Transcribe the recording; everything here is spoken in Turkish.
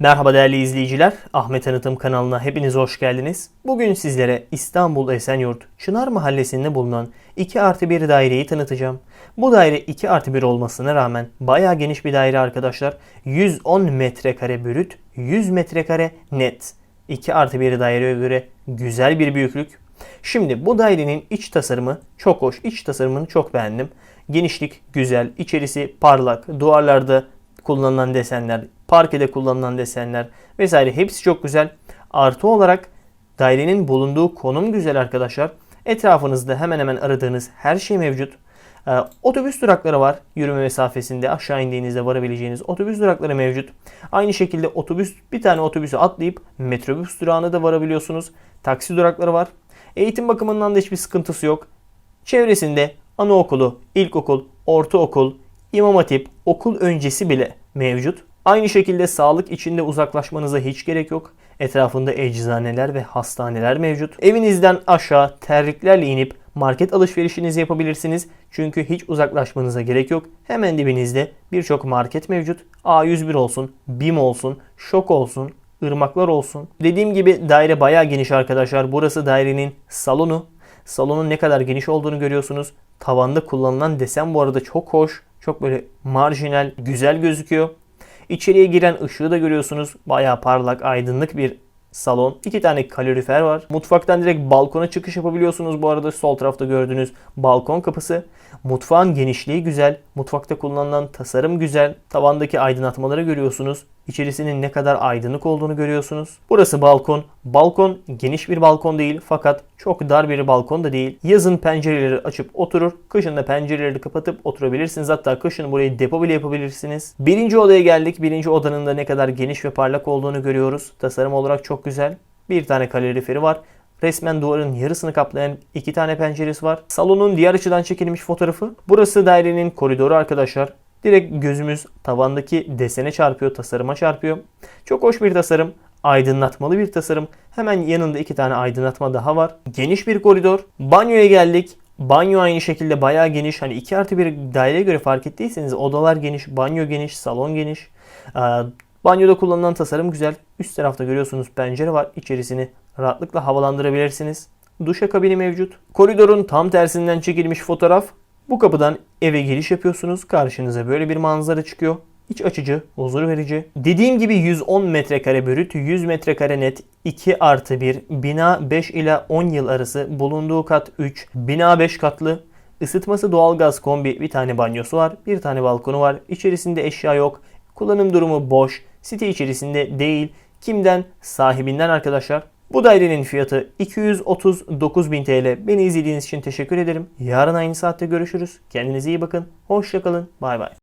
Merhaba değerli izleyiciler. Ahmet Tanıtım kanalına hepiniz hoş geldiniz. Bugün sizlere İstanbul Esenyurt Çınar Mahallesi'nde bulunan 2 artı 1 daireyi tanıtacağım. Bu daire 2 artı 1 olmasına rağmen bayağı geniş bir daire arkadaşlar. 110 metrekare brüt, 100 metrekare net. 2 artı 1 daireye göre güzel bir büyüklük. Şimdi bu dairenin iç tasarımı çok hoş. İç tasarımını çok beğendim. Genişlik güzel, içerisi parlak, duvarlarda kullanılan desenler, parkede kullanılan desenler vesaire hepsi çok güzel. Artı olarak dairenin bulunduğu konum güzel arkadaşlar. Etrafınızda hemen hemen aradığınız her şey mevcut. Ee, otobüs durakları var. Yürüme mesafesinde aşağı indiğinizde varabileceğiniz otobüs durakları mevcut. Aynı şekilde otobüs bir tane otobüsü atlayıp metrobüs durağına da varabiliyorsunuz. Taksi durakları var. Eğitim bakımından da hiçbir sıkıntısı yok. Çevresinde anaokulu, ilkokul, ortaokul, imam hatip, okul öncesi bile mevcut. Aynı şekilde sağlık içinde uzaklaşmanıza hiç gerek yok. Etrafında eczaneler ve hastaneler mevcut. Evinizden aşağı terliklerle inip market alışverişinizi yapabilirsiniz. Çünkü hiç uzaklaşmanıza gerek yok. Hemen dibinizde birçok market mevcut. A101 olsun, BİM olsun, Şok olsun, ırmaklar olsun. Dediğim gibi daire bayağı geniş arkadaşlar. Burası dairenin salonu. Salonun ne kadar geniş olduğunu görüyorsunuz. Tavanda kullanılan desen bu arada çok hoş. Çok böyle marjinal, güzel gözüküyor. İçeriye giren ışığı da görüyorsunuz. Bayağı parlak, aydınlık bir salon. İki tane kalorifer var. Mutfaktan direkt balkona çıkış yapabiliyorsunuz. Bu arada sol tarafta gördüğünüz balkon kapısı. Mutfağın genişliği güzel. Mutfakta kullanılan tasarım güzel. Tavandaki aydınlatmaları görüyorsunuz. İçerisinin ne kadar aydınlık olduğunu görüyorsunuz. Burası balkon. Balkon geniş bir balkon değil fakat çok dar bir balkon da değil. Yazın pencereleri açıp oturur. Kışın da pencereleri kapatıp oturabilirsiniz. Hatta kışın burayı depo bile yapabilirsiniz. Birinci odaya geldik. Birinci odanın da ne kadar geniş ve parlak olduğunu görüyoruz. Tasarım olarak çok güzel. Bir tane kaloriferi var. Resmen duvarın yarısını kaplayan iki tane penceresi var. Salonun diğer açıdan çekilmiş fotoğrafı. Burası dairenin koridoru arkadaşlar. Direkt gözümüz tavandaki desene çarpıyor, tasarıma çarpıyor. Çok hoş bir tasarım. Aydınlatmalı bir tasarım. Hemen yanında iki tane aydınlatma daha var. Geniş bir koridor. Banyoya geldik. Banyo aynı şekilde bayağı geniş. Hani 2 artı bir daireye göre fark ettiyseniz odalar geniş, banyo geniş, salon geniş. Ee, banyoda kullanılan tasarım güzel. Üst tarafta görüyorsunuz pencere var. İçerisini rahatlıkla havalandırabilirsiniz. Duşakabini mevcut. Koridorun tam tersinden çekilmiş fotoğraf. Bu kapıdan eve giriş yapıyorsunuz. Karşınıza böyle bir manzara çıkıyor. İç açıcı, huzur verici. Dediğim gibi 110 metrekare brüt, 100 metrekare net, 2 artı 1, bina 5 ila 10 yıl arası, bulunduğu kat 3, bina 5 katlı, ısıtması doğalgaz kombi, bir tane banyosu var, bir tane balkonu var, içerisinde eşya yok, kullanım durumu boş, site içerisinde değil, kimden? Sahibinden arkadaşlar. Bu dairenin fiyatı 239.000 TL. Beni izlediğiniz için teşekkür ederim. Yarın aynı saatte görüşürüz. Kendinize iyi bakın. Hoşçakalın. Bay bay.